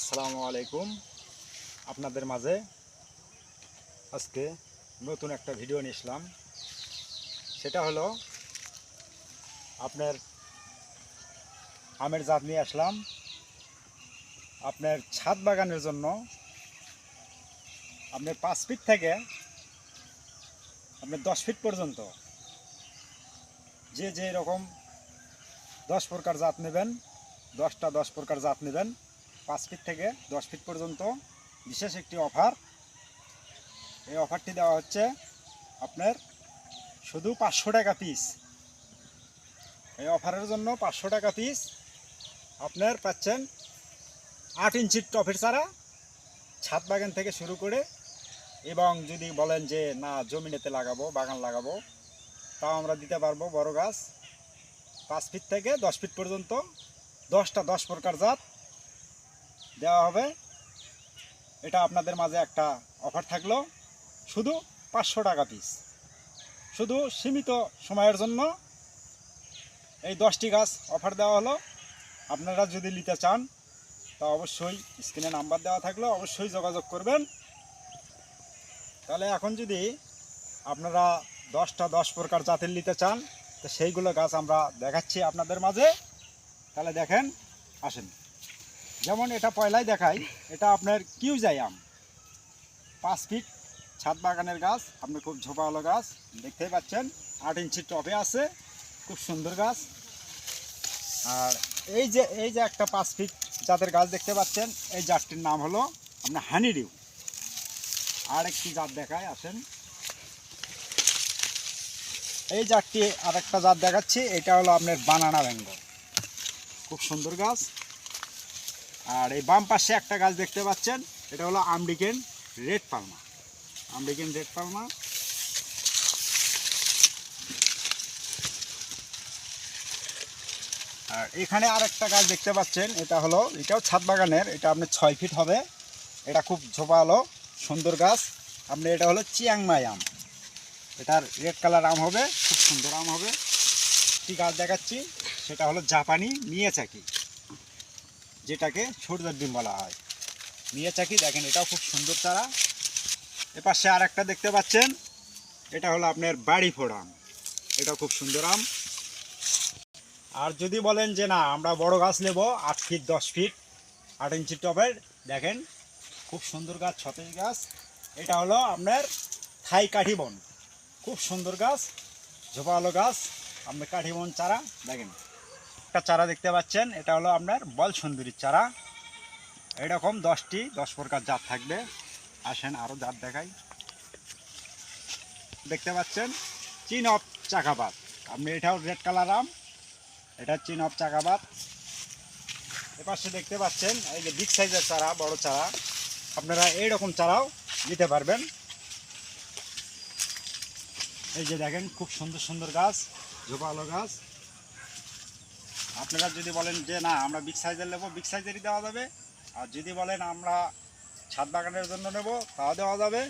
আসসালামু আলাইকুম আপনাদের মাঝে। আজকে নতুন একটা ভিডিও নিয়ে সেটা হলো আপনার আমের জাত নিয়ে আসলাম। আপনার ছাদ বাগানের জন্য আপনার পাঁচ ফিট থেকে আপনার দশ ফিট পর্যন্ত যে যে রকম দশ প্রকার জাত নেবেন, দশটা দশ প্রকার জাত নেবেন পাঁচ ফিট থেকে দশ ফিট পর্যন্ত বিশেষ একটি অফার এই অফারটি দেওয়া হচ্ছে আপনার শুধু পাঁচশো টাকা পিস এই অফারের জন্য পাঁচশো টাকা পিস আপনার পাচ্ছেন আট ইঞ্চির টফের চারা ছাদ বাগান থেকে শুরু করে এবং যদি বলেন যে, না, জমিনেতে লাগাবো, বাগান লাগাবো, তাও আমরা দিতে পারব বড় গাছ। পাঁচ ফিট থেকে দশ ফিট পর্যন্ত দশটা দশ প্রকার জাত দেওয়া হবে। এটা আপনাদের মাঝে একটা অফার থাকল। শুধু পাঁচশো টাকা পিস শুধু সীমিত সময়ের জন্য এই দশটি গাছ অফার দেওয়া হলো। আপনারা যদি নিতে চান, তা অবশ্যই স্ক্রিনে নাম্বার দেওয়া থাকল, অবশ্যই যোগাযোগ করবেন। তাহলে এখন যদি আপনারা দশটা দশ প্রকার জাতের নিতে চান, তো সেইগুলো গাছ আমরা দেখাচ্ছি আপনাদের মাঝে। তাহলে দেখেন, আসেন। যেমন এটা পয়লাই দেখাই, এটা আপনার কিউ আম। পাঁচ ফিট ছাদ বাগানের গাছ, আপনি খুব ঝোপালো গাছ, দেখতেই পাচ্ছেন, আট ইঞ্চি টপে আছে, খুব সুন্দর গাছ। আর এই যে এই যে একটা পাঁচ ফিট জাতের গাছ দেখতে পাচ্ছেন, এই জাতটির নাম হলো আপনার হানিডিউ আর একটি জাত দেখায় আসেন। এই জাতটি আর একটা জাত দেখাচ্ছি, এটা হলো আপনার বানানা ব্যাঙ্গ খুব সুন্দর গাছ। আর এই বাম পাশে একটা গাছ দেখতে পাচ্ছেন, এটা হলো আমডিকেন রেড পালমা। আমডিকেন রেড পালমা। আর এখানে আর একটা গাছ দেখতে পাচ্ছেন, এটা হলো, এটাও ছাদ বাগানের, এটা আপনার ছয় ফিট হবে। এটা খুব ঝোপালো, সুন্দর গাছ। আপনি, এটা হলো চিয়াংমাই আম। এটার রেড কালার আম হবে, খুব সুন্দর আম হবে। কি গাছ দেখাচ্ছি, সেটা হলো জাপানি মিয়াচাকি। যেটাকে সূর্যের ডিম বলা হয়। নিয়ে চাকি, দেখেন এটাও খুব সুন্দর চারা। এপাশে আর একটা দেখতে পাচ্ছেন, এটা হলো আপনার বাড়ি ফোড় আম এটাও খুব সুন্দর আম। আর যদি বলেন যে না, আমরা বড় গাছ নেব, আট ফিট, দশ ফিট, আট ইঞ্চি টপের দেখেন খুব সুন্দর গাছ, সতেজ গাছ। এটা হলো আপনার থাই কাঠিবন খুব সুন্দর গাছ, ঝোপালো গাছ, আপনার কাঠিবন চারা, দেখেন। একটা চারা দেখতে পাচ্ছেন, এটা হলো আপনার বল সুন্দরীর চারা। এরকম দশটি, দশ প্রকার জাত থাকবে। আসেন আরও জাত দেখাই। দেখতে পাচ্ছেন, চিন অফ চাকাপাত আপনি এটাও রেড কালার আম, এটা চিন অফ চাকাপাত এপাশে দেখতে পাচ্ছেন, এই যে বিগ সাইজের চারা, বড় চারা। আপনারা এইরকম চারাও দিতে পারবেন। এই যে দেখেন, খুব সুন্দর সুন্দর গাছ, ঝোপালো গাছ। আপনারা যদি বলেন যে না, আমরা বিগ সাইজের নেব বিগ সাইজেরই দেওয়া যাবে। আর যদি বলেন আমরা ছাদ বাগানের জন্য নেব, তাও দেওয়া যাবে।